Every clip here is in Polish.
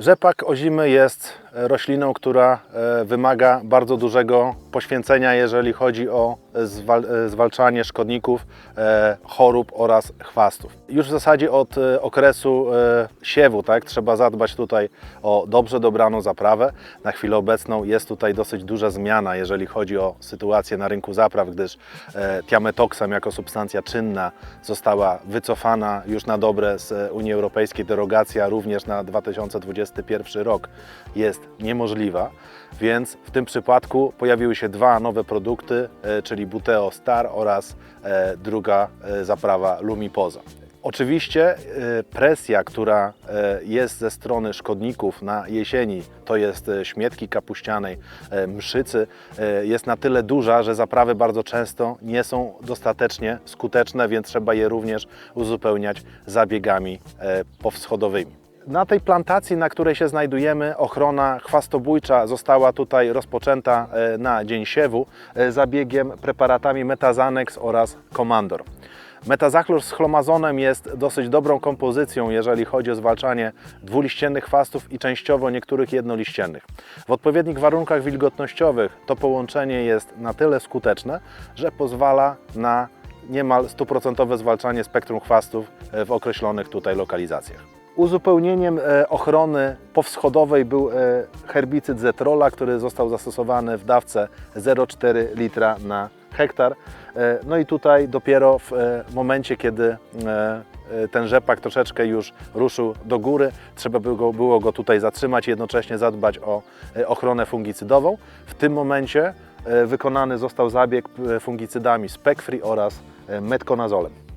Rzepak ozimy jest rośliną, która e, wymaga bardzo dużego poświęcenia, jeżeli chodzi o zwal e, zwalczanie szkodników, e, chorób oraz chwastów. Już w zasadzie od e, okresu e, siewu tak, trzeba zadbać tutaj o dobrze dobraną zaprawę. Na chwilę obecną jest tutaj dosyć duża zmiana, jeżeli chodzi o sytuację na rynku zapraw, gdyż e, tiametoksam jako substancja czynna została wycofana już na dobre z Unii Europejskiej. Derogacja również na 2021 rok jest niemożliwa, więc w tym przypadku pojawiły się dwa nowe produkty, e, czyli Buteo Star oraz e, druga e, zaprawa Lumipoza. Oczywiście presja, która jest ze strony szkodników na jesieni, to jest śmietki kapuścianej, mszycy, jest na tyle duża, że zaprawy bardzo często nie są dostatecznie skuteczne, więc trzeba je również uzupełniać zabiegami powschodowymi. Na tej plantacji, na której się znajdujemy, ochrona chwastobójcza została tutaj rozpoczęta e, na dzień siewu e, zabiegiem preparatami Metazanex oraz Comandor. Metazachlor z chlomazonem jest dosyć dobrą kompozycją, jeżeli chodzi o zwalczanie dwuliściennych chwastów i częściowo niektórych jednoliściennych. W odpowiednich warunkach wilgotnościowych to połączenie jest na tyle skuteczne, że pozwala na niemal stuprocentowe zwalczanie spektrum chwastów e, w określonych tutaj lokalizacjach. Uzupełnieniem e, ochrony powschodowej był e, herbicyd Zetrola, który został zastosowany w dawce 0,4 litra na hektar. E, No i tutaj dopiero w momencie, kiedy ten rzepak troszeczkę już ruszył do góry, trzeba było go, tutaj zatrzymać i jednocześnie zadbać o ochronę fungicydową. W tym momencie wykonany został zabieg fungicydami Specfree oraz metkonazolem.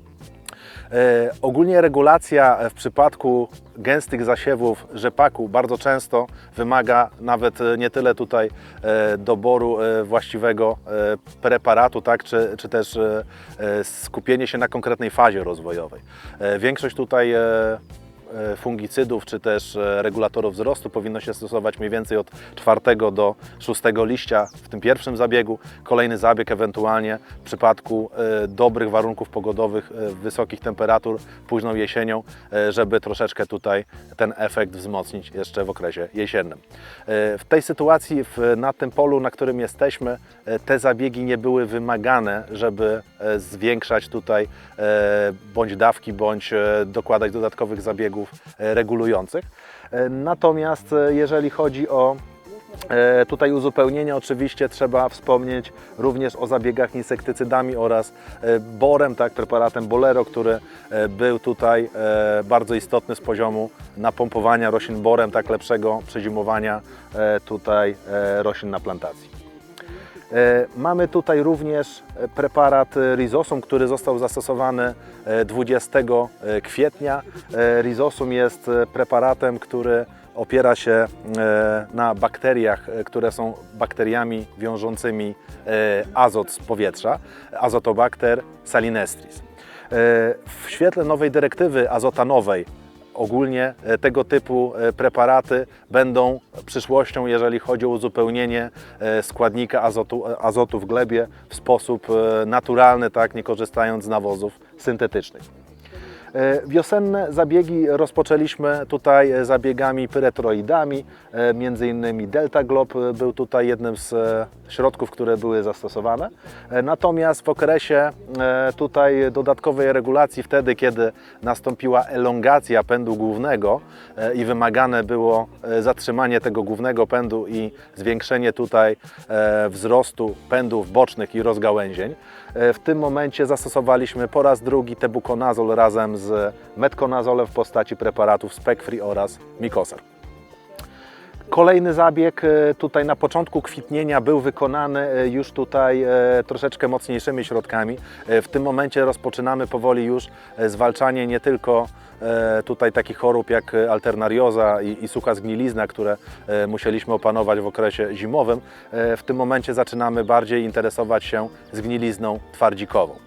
E, ogólnie regulacja w przypadku gęstych zasiewów rzepaku bardzo często wymaga nawet e, nie tyle tutaj e, doboru e, właściwego e, preparatu, tak, czy, czy też e, e, skupienie się na konkretnej fazie rozwojowej. E, większość tutaj e, e, fungicydów czy też e, regulatorów wzrostu powinno się stosować mniej więcej od czwartego do szóstego liścia w tym pierwszym zabiegu. Kolejny zabieg ewentualnie w przypadku e, dobrych warunków pogodowych, e, wysokich temperatur późną jesienią, e, żeby troszeczkę tutaj ten efekt wzmocnić jeszcze w okresie jesiennym. E, W tej sytuacji, na tym polu, na którym jesteśmy, e, te zabiegi nie były wymagane, żeby e, zwiększać tutaj e, bądź dawki, bądź e, dokładać dodatkowych zabiegów e, regulujących. E, Natomiast e, jeżeli chodzi o Tutaj uzupełnienie oczywiście trzeba wspomnieć również o zabiegach insektycydami oraz borem, tak, preparatem Bolero, który był tutaj bardzo istotny z poziomu napompowania roślin borem, tak lepszego przezimowania tutaj roślin na plantacji. E, Mamy tutaj również e, preparat Rizosum, który został zastosowany e, 20 kwietnia. E, Rizosum jest preparatem, który opiera się na bakteriach, które są bakteriami wiążącymi azot z powietrza, Azotobacter salinestris. W świetle nowej dyrektywy azotanowej ogólnie e, tego typu e, preparaty będą przyszłością, jeżeli chodzi o uzupełnienie e, składnika azotu, azotu w glebie w sposób naturalny, tak, nie korzystając z nawozów syntetycznych. E, Wiosenne zabiegi rozpoczęliśmy tutaj zabiegami pyretroidami, e, między innymi Delta Glob e, był tutaj jednym z środków, które były zastosowane. Natomiast w okresie tutaj dodatkowej regulacji, wtedy kiedy nastąpiła elongacja pędu głównego i wymagane było zatrzymanie tego głównego pędu i zwiększenie tutaj wzrostu pędów bocznych i rozgałęzień, W tym momencie zastosowaliśmy po raz drugi tebukonazol razem z metkonazolem w postaci preparatów Specfree oraz Mikosar. Kolejny zabieg e, tutaj na początku kwitnienia był wykonany e, już tutaj e, troszeczkę mocniejszymi środkami. W tym momencie rozpoczynamy powoli już zwalczanie nie tylko tutaj takich chorób jak alternarioza i, i sucha zgnilizna, które musieliśmy opanować w okresie zimowym. W tym momencie zaczynamy bardziej interesować się zgnilizną twardzikową.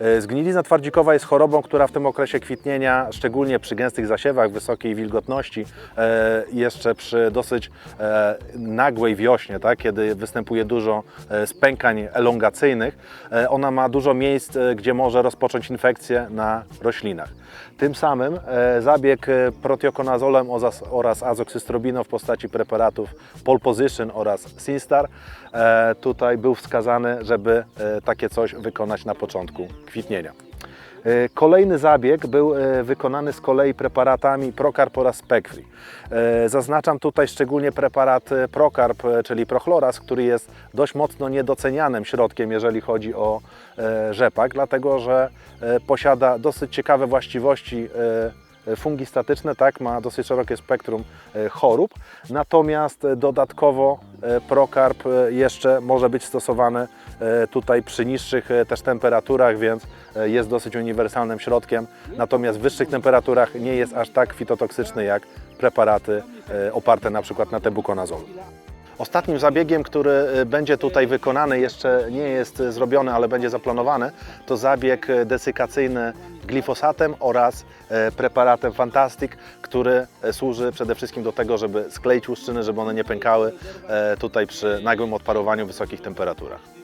E, Zgnilizna twardzikowa jest chorobą, która w tym okresie kwitnienia, szczególnie przy gęstych zasiewach, wysokiej wilgotności, e, jeszcze przy dosyć e, nagłej wiośnie, tak, kiedy występuje dużo spękań elongacyjnych, ona ma dużo miejsc, gdzie może rozpocząć infekcję na roślinach. Tym samym zabieg protiokonazolem oraz, azoksystrobiną w postaci preparatów Pole Position oraz Sinstar tutaj był wskazany, żeby takie coś wykonać na początku kwitnienia. E, Kolejny zabieg był e, wykonany z kolei preparatami Procarb oraz Specfree. E, Zaznaczam tutaj szczególnie preparat Procarb, e, czyli Prochloras, który jest dość mocno niedocenianym środkiem, jeżeli chodzi o rzepak, dlatego że posiada dosyć ciekawe właściwości fungistatyczne, tak, ma dosyć szerokie spektrum chorób, natomiast dodatkowo Procarb e, jeszcze może być stosowany tutaj przy niższych e, też temperaturach, więc e, jest dosyć uniwersalnym środkiem, natomiast w wyższych temperaturach nie jest aż tak fitotoksyczny jak preparaty e, oparte na przykład na tebukonazolu. Ostatnim zabiegiem, który e, będzie tutaj wykonany, jeszcze nie jest e, zrobiony, ale będzie zaplanowany, to zabieg e, desykacyjny glifosatem oraz e, preparatem Fantastic, który e, służy przede wszystkim do tego, żeby skleić łuszczyny, żeby one nie pękały e, tutaj przy nagłym odparowaniu wysokich temperaturach.